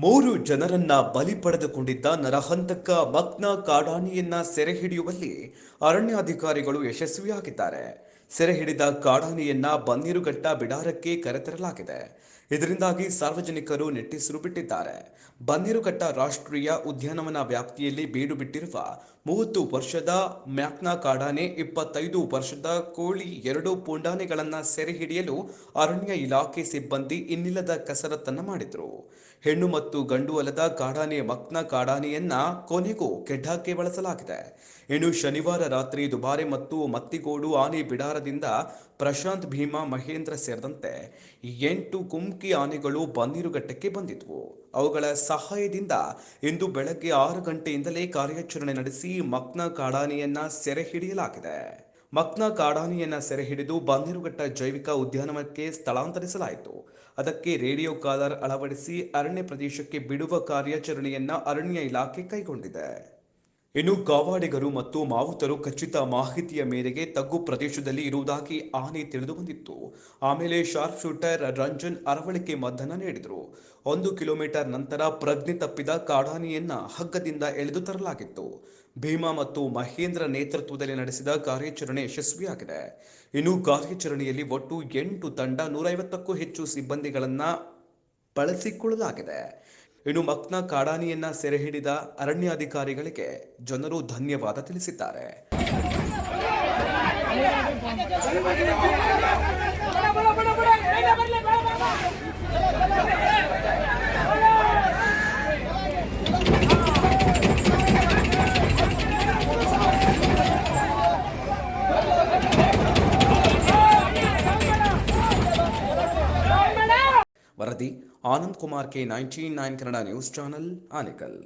ಮೂರು ಜನರನ್ನ ಬಲಿ ಪಡೆದುಕೊಂಡಿದ್ದ ನರಹಂತಕ ಮಗ್ನ ಕಾಡಾನೆಯನ್ನ ಸೆರೆ ಹಿಡಿಯುವಲ್ಲಿ ಅರಣ್ಯಾಧಿಕಾರಿಗಳು ಯಶಸ್ವಿಯಾಗಿದ್ದಾರೆ. ಸೆರೆ ಹಿಡಿದ ಕಾಡಾನೆಯನ್ನ ಬನ್ನೀರುಘಟ್ಟ ಬಿಡಾರಕ್ಕೆ ಕರೆತರಲಾಗಿದೆ. ಇದರಿಂದಾಗಿ ಸಾರ್ವಜನಿಕರು ನಿಟ್ಟುಸಿರು ಬಿಟ್ಟಿದ್ದಾರೆ. ಬನ್ನೀರುಘಟ್ಟ ರಾಷ್ಟ್ರೀಯ ಉದ್ಯಾನವನ ವ್ಯಾಪ್ತಿಯಲ್ಲಿ ಬೀಡು ಬಿಟ್ಟಿರುವ ಮೂವತ್ತು ವರ್ಷದ ಮ್ಯಾಕ್ನಾ ಕಾಡಾನೆ, ಇಪ್ಪತ್ತೈದು ವರ್ಷದ ಕೋಳಿ, ಎರಡು ಪೂಂಡಾನೆಗಳನ್ನ ಸೆರೆ ಹಿಡಿಯಲು ಅರಣ್ಯ ಇಲಾಖೆ ಸಿಬ್ಬಂದಿ ಇನ್ನಿಲ್ಲದ ಕಸರತ್ತನ್ನು ಮಾಡಿದ್ರು. ಹೆಣ್ಣು ಮತ್ತು ಗಂಡು ಅಲ್ಲದ ಕಾಡಾನೆ, ಮಕ್ನ ಕಾಡಾನೆಯನ್ನ ಕೊನೆಗೂ ಕೆಡ್ಡಾಕ್ಕೆ ಬಳಸಲಾಗಿದೆ. ಇನ್ನು ಶನಿವಾರ ರಾತ್ರಿ ದುಬಾರೆ ಮತ್ತು ಮತ್ತಿಗೋಡು ಆನೆ ಬಿಡಾರದಿಂದ ಪ್ರಶಾಂತ್ ಭೀಮಾ, ಮಹೇಂದ್ರ ಸೇರಿದಂತೆ ಎಂಟು ಕುಮ್ಕಿ ಆನೆಗಳು ಬನ್ನೀರುಘಟ್ಟಕ್ಕೆ ಬಂದಿದ್ವು. ಅವುಗಳ ಸಹಾಯದಿಂದ ಇಂದು ಬೆಳಗ್ಗೆ ಆರು ಗಂಟೆಯಿಂದಲೇ ಕಾರ್ಯಾಚರಣೆ ನಡೆಸಿ ಮಕ್ನ ಕಾಡಾನೆಯನ್ನ ಸೆರೆ ಹಿಡಿಯಲಾಗಿದೆ. ಮಕ್ನ ಕಾಡಾನಿಯನ್ನ ಸೆರೆ ಹಿಡಿದು ಬಂದಿರುಘಟ್ಟ ಜೈವಿಕ ಉದ್ಯಾನವನಕ್ಕೆ ಸ್ಥಳಾಂತರಿಸಲಾಯಿತು. ಅದಕ್ಕೆ ರೇಡಿಯೋ ಕಾಲರ್ ಅಳವಡಿಸಿ ಅರಣ್ಯ ಪ್ರದೇಶಕ್ಕೆ ಬಿಡುವ ಕಾರ್ಯಾಚರಣೆಯನ್ನ ಅರಣ್ಯ ಇಲಾಖೆ ಕೈಗೊಂಡಿದೆ. ಇನ್ನು ಕಾವಾಡಿಗರು ಮತ್ತು ಮಾವುತರು ಖಚಿತ ಮಾಹಿತಿಯ ಮೇರೆಗೆ ತಗ್ಗು ಪ್ರದೇಶದಲ್ಲಿ ಇರುವುದಾಗಿ ಆನೆ ತಿಳಿದು ಬಂದಿತ್ತು. ಆಮೇಲೆ ಶಾರ್ಪ್ ಶೂಟರ್ ರಂಜನ್ ಅರವಳಿಕೆ ಮದ್ದನ ನೀಡಿದರು. ಒಂದು ಕಿಲೋಮೀಟರ್ ನಂತರ ಪ್ರಜ್ಞೆ ತಪ್ಪಿದ ಕಾಡಾನೆಯನ್ನ ಹಗ್ಗದಿಂದ ಎಳೆದು ತರಲಾಗಿತ್ತು. ಭೀಮಾ ಮತ್ತು ಮಹೇಂದ್ರ ನೇತೃತ್ವದಲ್ಲಿ ನಡೆಸಿದ ಕಾರ್ಯಾಚರಣೆ ಯಶಸ್ವಿಯಾಗಿದೆ. ಇನ್ನು ಕಾರ್ಯಾಚರಣೆಯಲ್ಲಿ ಒಟ್ಟು ಎಂಟು ತಂಡ ನೂರೈವತ್ತಕ್ಕೂ ಹೆಚ್ಚು ಸಿಬ್ಬಂದಿಗಳನ್ನ ಬಳಸಿಕೊಳ್ಳಲಾಗಿದೆ. ಇನ್ನು ಮಕ್ನ ಕಾಡಾನಿಯನ್ನ ಸೆರೆ ಹಿಡಿದ ಅರಣ್ಯಾಧಿಕಾರಿಗಳಿಗೆ ಜನರು ಧನ್ಯವಾದ ತಿಳಿಸಿದ್ದಾರೆ. ವರದಿ Anand Kumar K nineteen nine Kannada news channel Anekal